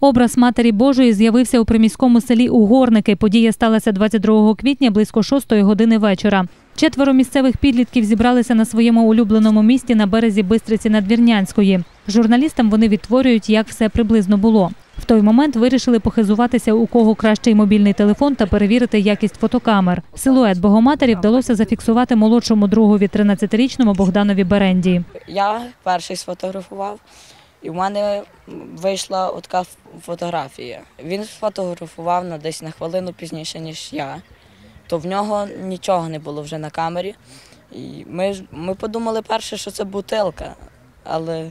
Образ Матері Божої з'явився у приміському селі Угорники. Подія сталася 22 квітня близько 6 години вечора. Четверо місцевих підлітків зібралися на своєму улюбленому місті на березі Бистриці Надвірнянської. Журналістам вони відтворюють, як все приблизно було. В той момент вирішили похизуватися, у кого кращий мобільний телефон та перевірити якість фотокамер. Силует Богоматері вдалося зафіксувати молодшому другові 13-річному Богданові Беренді. Я перший сфотографував, і в мене вийшла така фотографія. Він сфотографував на десь на хвилину пізніше, ніж я. То в нього нічого не було вже на камері. І ми, ми подумали перше, що це бутилка, але,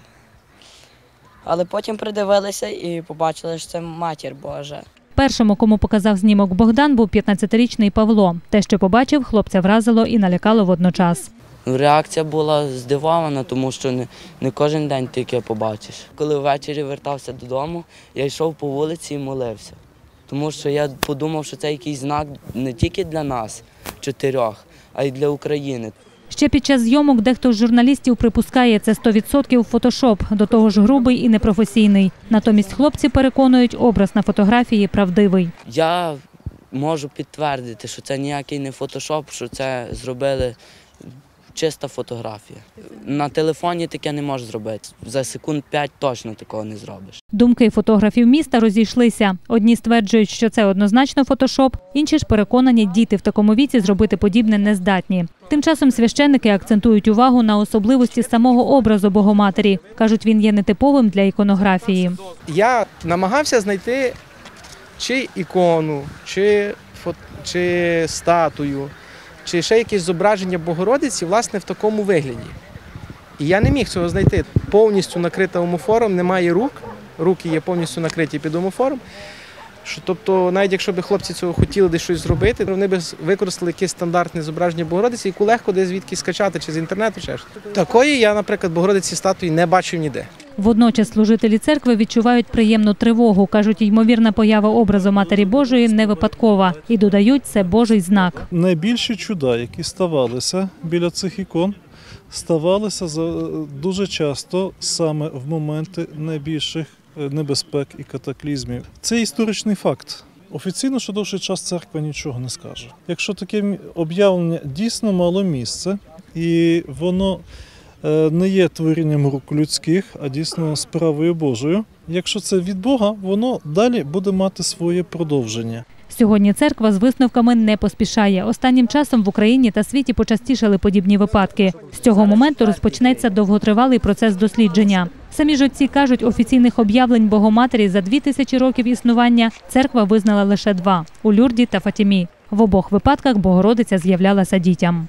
але потім придивилися і побачили, що це матір Божа. Першому, кому показав знімок Богдан, був 15-річний Павло. Те, що побачив, хлопця вразило і налякало водночас. Реакція була здивована, тому що не, не кожен день таке побачиш. Коли ввечері вертався додому, я йшов по вулиці і молився. Тому що я подумав, що це якийсь знак не тільки для нас, чотирьох, а й для України. Ще під час зйомок дехто з журналістів припускає, це 100% фотошоп, до того ж грубий і непрофесійний. Натомість хлопці переконують, образ на фотографії правдивий. Я можу підтвердити, що це ніякий не фотошоп, що це зробили чиста фотографія. На телефоні таке не можеш зробити. За секунд п'ять точно такого не зробиш. Думки фотографів міста розійшлися. Одні стверджують, що це однозначно фотошоп, інші ж переконані, діти в такому віці зробити подібне не здатні. Тим часом священники акцентують увагу на особливості самого образу Богоматері. кажуть, він є нетиповим для іконографії. я намагався знайти чи ікону, чи, фо- чи статую, чи ще якесь зображення Богородиці, власне, в такому вигляді. І я не міг цього знайти. Повністю накрита омофором, немає рук, руки є повністю накриті під омофором. Тобто, навіть якщо б хлопці цього хотіли десь щось зробити, вони б використали якесь стандартне зображення Богородиці, яку легко десь звідки скачати, чи з інтернету, чи щось. Такої я, наприклад, Богородиці статуї не бачив ніде. Водночас служителі церкви відчувають приємну тривогу. кажуть, ймовірна поява образу Матері Божої не випадкова і додають це Божий знак. найбільші чуда, які ставалися біля цих ікон, ставалися дуже часто саме в моменти найбільших е, небезпек і катаклізмів. Це історичний факт. Офіційно, що довший час церква нічого не скаже. Якщо таке об'явлення дійсно мало місце, і воно не є творінням рук людських, а дійсно справою Божою. Якщо це від Бога, воно далі буде мати своє продовження. Сьогодні церква з висновками не поспішає. Останнім часом в Україні та світі почастішали подібні випадки. З цього моменту розпочнеться довготривалий процес дослідження. Самі ж отці кажуть, офіційних об'явлень Богоматері за дві тисячі років існування церква визнала лише два у Люрді та Фатімі. В обох випадках Богородиця з'являлася дітям.